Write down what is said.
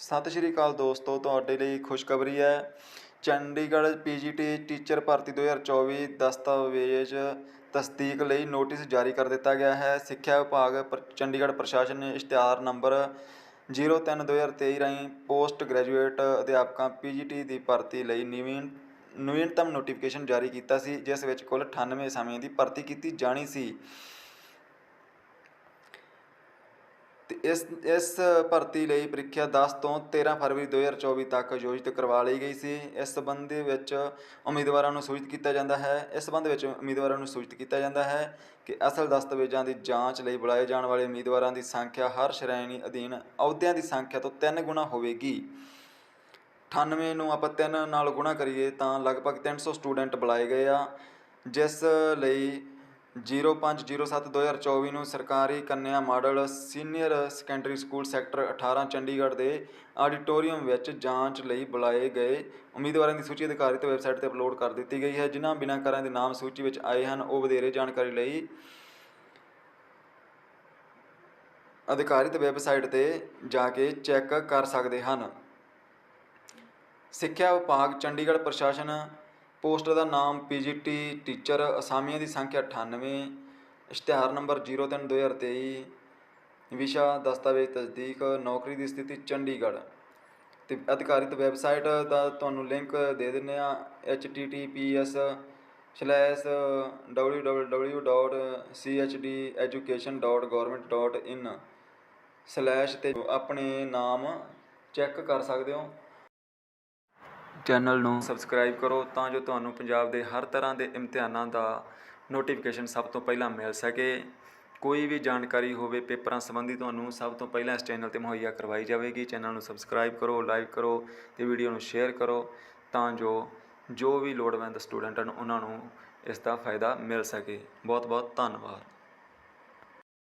ਸਤਿ ਸ਼੍ਰੀ ਅਕਾਲ ਦੋਸਤੋ, ਤੁਹਾਡੇ ਲਈ ਖੁਸ਼ਖਬਰੀ ਹੈ। ਚੰਡੀਗੜ੍ਹ ਪੀਜੀਟੀ ਟੀਚਰ ਭਰਤੀ 2024 ਦਸਤਾਵੇਜ਼ ਤਸਦੀਕ ਲਈ ਨੋਟਿਸ ਜਾਰੀ ਕਰ ਦਿੱਤਾ ਗਿਆ ਹੈ। ਸਿੱਖਿਆ ਵਿਭਾਗ ਪ੍ਰ- ਚੰਡੀਗੜ੍ਹ ਪ੍ਰਸ਼ਾਸਨ ਨੇ ਇਸ਼ਤਿਹਾਰ ਨੰਬਰ 03/2023 ਰਾਹੀਂ ਪੋਸਟ ਗ੍ਰੈਜੂਏਟ ਅਧਿਆਪਕਾਂ ਪੀਜੀਟੀ ਦੀ ਭਰਤੀ ਲਈ ਨਵੀਨ ਨਵੀਨਤਮ ਨੋਟੀਫਿਕੇਸ਼ਨ ਜਾਰੀ ਕੀਤਾ ਸੀ, ਜਿਸ ਵਿੱਚ ਕੁੱਲ 98 ਸਮੇਂ ਦੀ ਭਰਤੀ ਕੀਤੀ ਜਾਣੀ ਸੀ। ਤੇ ਇਸ ਇਸ ਭਰਤੀ ਲਈ ਪ੍ਰੀਖਿਆ 10 ਤੋਂ 13 ਫਰਵਰੀ 2024 ਤੱਕ ਆਯੋਜਿਤ ਕਰਵਾ ਲਈ ਗਈ ਸੀ। ਇਸ ਸੰਬੰਧ ਵਿੱਚ ਉਮੀਦਵਾਰਾਂ ਨੂੰ ਸੂਚਿਤ ਕੀਤਾ ਜਾਂਦਾ ਹੈ। ਇਸ ਸੰਬੰਧ ਵਿੱਚ ਉਮੀਦਵਾਰਾਂ ਨੂੰ ਸੂਚਿਤ ਕੀਤਾ ਜਾਂਦਾ ਹੈ ਕਿ ਅਸਲ ਦਸਤਾਵੇਜ਼ਾਂ ਦੀ ਜਾਂਚ ਲਈ ਬੁਲਾਏ ਜਾਣ ਵਾਲੇ ਉਮੀਦਵਾਰਾਂ ਦੀ ਸੰਖਿਆ ਹਰ ਸ਼੍ਰੇਣੀ ਅਧੀਨ ਅਹੁਦਿਆਂ ਦੀ ਸੰਖਿਆ ਤੋਂ 3 ਗੁਣਾ ਹੋਵੇਗੀ। 98 ਨੂੰ ਆਪਾਂ 3 ਨਾਲ ਗੁਣਾ ਕਰੀਏ ਤਾਂ ਲਗਭਗ 300 ਸਟੂਡੈਂਟ ਬੁਲਾਏ ਗਏ ਆ, ਜਿਸ ਲਈ 0507/2024 ਨੂੰ ਸਰਕਾਰੀ ਕੰਨਿਆ model senior secondary school sector 18 Chandigarh ਦੇ ਆਡੀਟੋਰੀਅਮ ਵਿੱਚ ਜਾਂਚ ਲਈ ਬੁਲਾਏ ਗਏ। ਉਮੀਦਵਾਰਾਂ ਦੀ ਸੂਚੀ ਅਧਿਕਾਰਿਤ ਵੈਬਸਾਈਟ ਤੇ ਅਪਲੋਡ ਕਰ ਦਿੱਤੀ ਗਈ ਹੈ। ਜਿਨ੍ਹਾਂ ਬਿਨੈਕਾਰਾਂ ਦੇ ਨਾਮ ਸੂਚੀ ਵਿੱਚ ਆਏ ਹਨ, ਉਹ ਵਧੇਰੇ ਜਾਣਕਾਰੀ ਲਈ ਅਧਿਕਾਰਿਤ ਵੈਬਸਾਈਟ ਤੇ ਜਾ ਕੇ ਚੈੱਕ ਕਰ ਸਕਦੇ ਹਨ। ਸਿੱਖਿਆ ਵਿਭਾਗ ਚੰਡੀਗੜ੍ਹ ਪ੍ਰਸ਼ਾਸਨ ਪੋਸਟ ਦਾ ਨਾਮ ਪੀਜੀਟੀ ਟੀਚਰ, ਅਸਾਮੀਆਂ ਦੀ ਸੰਖਿਆ 98 ਇਸ਼ਤਿਹਾਰ ਨੰਬਰ 03/2023 ਵਿਸ਼ਾ ਦਸਤਾਵੇਜ਼ ਤਸਦੀਕ, ਨੌਕਰੀ ਦੀ ਸਥਿਤੀ ਚੰਡੀਗੜ੍ਹ। ਤੇ ਅਧਿਕਾਰਿਤ ਵੈਬਸਾਈਟ ਦਾ ਤੁਹਾਨੂੰ ਲਿੰਕ ਦੇ ਦਿੰਨੇ ਆ https ਸਲੈਸ਼ www.chdeducation.government.in ਸਲੈਸ਼ ਤੇ ਆਪਣੇ ਨਾਮ ਚੈੱਕ ਕਰ ਸਕਦੇ ਹੋ। ਚੈਨਲ ਨੂੰ ਸਬਸਕ੍ਰਾਈਬ ਕਰੋ ਤਾਂ ਜੋ ਤੁਹਾਨੂੰ ਪੰਜਾਬ ਦੇ ਹਰ ਤਰ੍ਹਾਂ ਦੇ ਇਮਤਿਹਾਨਾਂ ਦਾ ਨੋਟੀਫਿਕੇਸ਼ਨ ਸਭ ਤੋਂ ਪਹਿਲਾਂ ਮਿਲ ਸਕੇ। ਕੋਈ ਵੀ ਜਾਣਕਾਰੀ ਹੋਵੇ, ਪੇਪਰਾਂ ਸੰਬੰਧੀ ਤੁਹਾਨੂੰ ਸਭ ਤੋਂ ਪਹਿਲਾਂ ਇਸ ਚੈਨਲ ਤੇ ਮੁਹੱਈਆ ਕਰਵਾਈ ਜਾਵੇਗੀ। ਚੈਨਲ ਨੂੰ ਸਬਸਕ੍ਰਾਈਬ ਕਰੋ, ਲਾਈਕ ਕਰੋ ਤੇ ਵੀਡੀਓ ਨੂੰ ਸ਼ੇਅਰ ਕਰੋ ਤਾਂ ਜੋ ਜੋ ਵੀ ਲੋੜਵੰਦ ਸਟੂਡੈਂਟ ਹਨ, ਉਹਨਾਂ ਨੂੰ ਇਸ ਦਾ ਫਾਇਦਾ ਮਿਲ ਸਕੇ। ਬਹੁਤ ਬਹੁਤ ਧੰਨਵਾਦ।